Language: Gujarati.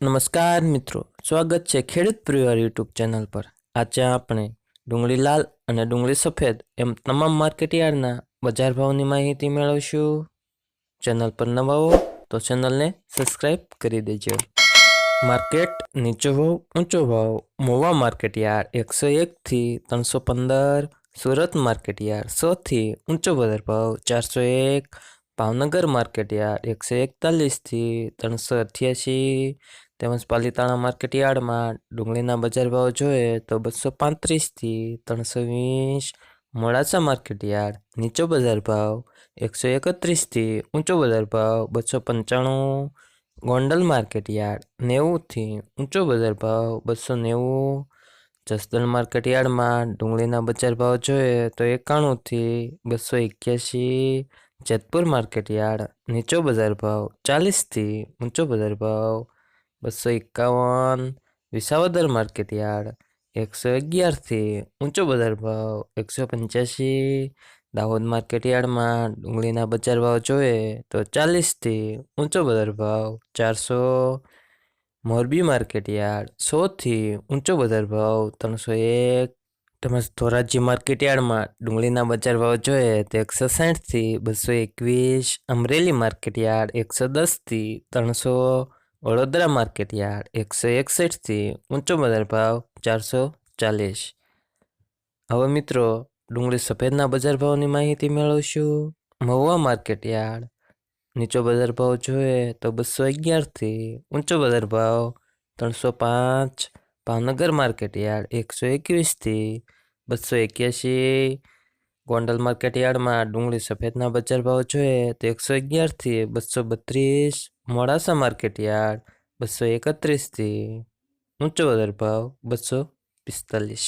નમસ્કાર મિત્રો. સ્વાગત છે ખેડૂત પરિવાર યુટ્યુબ ચેનલ પર. આજે આપણે ડુંગળી લાલ અને ડુંગળી સફેદ એમ તમામ માર્કેટયાર્ડના બજાર ભાવની માહિતી મેળવશું. ચેનલ પર નવા હો તો ચેનલને સબસ્ક્રાઈબ કરી દેજો. માર્કેટ નીચો ભાવ, ઊંચો ભાવ, મોવા માર્કેટયાર્ડ એકસો એકથી ત્રણસો પંદર, સુરત માર્કેટયાર્ડ સોથી ઊંચો બજાર ભાવ ચારસો એક, ભાવનગર માર્કેટયાર્ડ એકસો એકતાલીસથી ત્રણસો અઠ્યાસી તેમજ પાલીતાણા માર્કેટયાર્ડમાં ડુંગળીના બજાર ભાવ જોઈએ તો બસો પાંત્રીસથી ત્રણસો વીસ મોડાસા માર્કેટયાર્ડ નીચો બજાર ભાવ એકસો એકત્રીસથી ઊંચો બજાર ભાવ બસો પંચાણું. ગોંડલ માર્કેટયાર્ડ નેવુંથી ઊંચો બજાર ભાવ બસો નેવું. જસદણ માર્કેટયાર્ડમાં ડુંગળીના બજાર ભાવ જોઈએ તો એકાણુંથી બસો એક્યાસી. જેતપુર માર્કેટયાર્ડ નીચો બજાર ભાવ ચાલીસથી ઊંચો બજાર ભાવ બસો એકાવન. Visavadar market yard. એકસો અગિયારથી ઊંચો બજાર ભાવ એકસો પંચ્યાસી. દાહોદ માર્કેટ યાર્ડમાં ડુંગળીના બજાર ભાવ જોઈએ તો ચાલીસથી ઊંચો બજાર ભાવ ચારસો. મોરબી માર્કેટ યાર્ડ સોથી ઊંચો બજાર ભાવ ત્રણસો એક. તેમજ ધોરાજી માર્કેટ યાર્ડમાં ડુંગળીના બજાર ભાવ જોઈએ તો એકસો સાઠથી બસો એકવીસ. અમરેલી માર્કેટ યાર્ડ એકસો દસથી ત્રણસો. વડોદરા માર્કેટ યાર્ડ એકસો એકસઠથી ઊંચો બજાર ભાવ ચારસો ચાલીસ. હવે મિત્રો, ડુંગળી સફેદના બજાર ભાવની માહિતી મેળવશું. મહુવા માર્કેટ યાર્ડ, નીચો બજાર ભાવ જોઈએ તો બસો અગિયારથી ઊંચો બજાર ભાવ ત્રણસો પાંચ. ભાવનગર માર્કેટ યાર્ડ એકસો એકવીસથી બસો એક્યાસી ગોંડલ માર્કેટ યાર્ડમાં ડુંગળી સફેદના બજાર ભાવ જોઈએ તો એકસો અગિયારથી બસો બત્રીસ. મોડાસા માર્કેટયાર્ડ બસો એકત્રીસથી ઊંચો બજાર ભાવ બસો પિસ્તાલીસ.